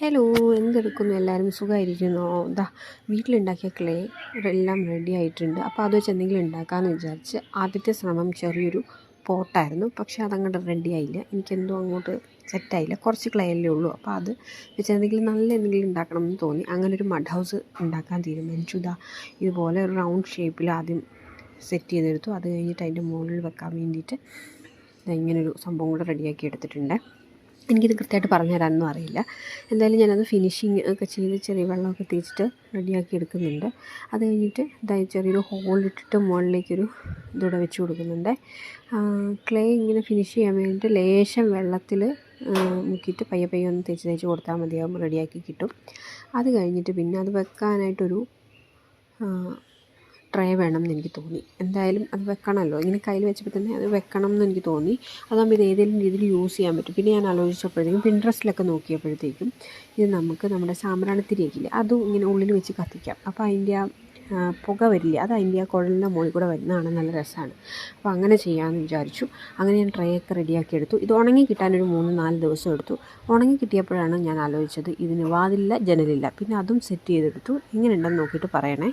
Hello എന്തെടുക്കുന്നു? എല്ലാവരും സുഖമായിരിക്കുന്നോ ഇതാ വീട്ടിലുണ്ടാക്കിയ clay എല്ലാം റെഡി ആയിട്ടുണ്ട്. അപ്പോൾ അത് വെച്ച് എന്തെങ്കിലും ഉണ്ടാക്കാമെന്ന് വിചാരിച്ച് ആദ്യത്തെ ശ്രമം ചെറിയൊരു പോട്ടായിരുന്നു. പക്ഷേ അതങ്ങോട്ട് റെഡി ആയില്ല. എനിക്കെന്തോ അങ്ങോട്ട് സെറ്റായില്ല കുറച്ച് ക്ലേ അല്ലേ ഉള്ളൂ. അപ്പോൾ അത് വെച്ച് എന്തെങ്കിലും നല്ല എന്തെങ്കിലും ഉണ്ടാക്കണം എന്ന് തോന്നി. അങ്ങനെ ഒരു മഡ് ഹൗസ് ഉണ്ടാക്കാൻ തീരുമാനിച്ചു. ഇതാ ഇതുപോലെ ഒരു റൗണ്ട് ഷേപ്പിൽ ആദ്യം സെറ്റ് ചെയ്തെടുത്തു. അത് കഴിഞ്ഞിട്ട് അതിന്റെ മുകളിൽ വെക്കാൻ വേണ്ടിയിട്ട് ഇങ്ങനൊരു സംഭവം കൂടെ റെഡിയാക്കി എടുത്തിട്ടുണ്ട്. എനിക്കിത് കൃത്യമായിട്ട് പറഞ്ഞു തരാനൊന്നും അറിയില്ല. എന്തായാലും ഞാനത് ഫിനിഷിങ് ഒക്കെ ചെയ്ത് ചെറിയ വെള്ളമൊക്കെ തേച്ചിട്ട് റെഡിയാക്കി എടുക്കുന്നുണ്ട്. അത് കഴിഞ്ഞിട്ട് ഇതായി ചെറിയൊരു ഹോളിട്ടിട്ട് മുകളിലേക്കൊരു ഇതൂടെ വെച്ച് കൊടുക്കുന്നുണ്ട്. ക്ലേ ഇങ്ങനെ ഫിനിഷ് ചെയ്യാൻ വേണ്ടിയിട്ട് ലേശം വെള്ളത്തിൽ മുക്കിയിട്ട് പയ്യെ പയ്യെ ഒന്ന് തേച്ച് തേച്ച് കൊടുത്താൽ മതിയാകും റെഡിയാക്കി കിട്ടും. അത് കഴിഞ്ഞിട്ട് പിന്നെ അത് വെക്കാനായിട്ടൊരു ട്രേ വേണം എന്ന് എനിക്ക് തോന്നി. എന്തായാലും അത് വെക്കണമല്ലോ. ഇങ്ങനെ കയ്യിൽ വെച്ചപ്പോൾ തന്നെ അത് വെക്കണം എന്ന് എനിക്ക് തോന്നി. അതാകുമ്പോൾ ഇത് ഏതെങ്കിലും രീതിയിൽ യൂസ് ചെയ്യാൻ പറ്റും. പിന്നെ ഞാൻ ആലോചിച്ചപ്പോഴത്തേക്കും പിൻട്രസ്റ്റിലൊക്കെ നോക്കിയപ്പോഴത്തേക്കും ഇത് നമുക്ക് നമ്മുടെ സാമ്പ്രാണിത്തിരിയൊക്കെ അതും ഇങ്ങനെ ഉള്ളിൽ വെച്ച് കത്തിക്കാം. അപ്പോൾ അതിന്റെ ആ പുക വരില്ല അത് അതിന്റെ ആ കുഴലിന്റെ മുകളിൽ കൂടെ വരുന്നതാണ് നല്ല രസമാണ്. അപ്പോൾ അങ്ങനെ ചെയ്യാമെന്ന് വിചാരിച്ചു. അങ്ങനെ ഞാൻ ട്രേ ഒക്കെ റെഡിയാക്കി എടുത്തു. ഇത് ഉണങ്ങി കിട്ടാനൊരു മൂന്ന് നാല് ദിവസം എടുത്തു. ഉണങ്ങി കിട്ടിയപ്പോഴാണ് ഞാൻ ആലോചിച്ചത് ഇതിന് വാതിലില്ല ജനലില്ല. പിന്നെ അതും സെറ്റ് ചെയ്തെടുത്തു. എങ്ങനെയുണ്ടെന്ന് നോക്കിയിട്ട് പറയണേ.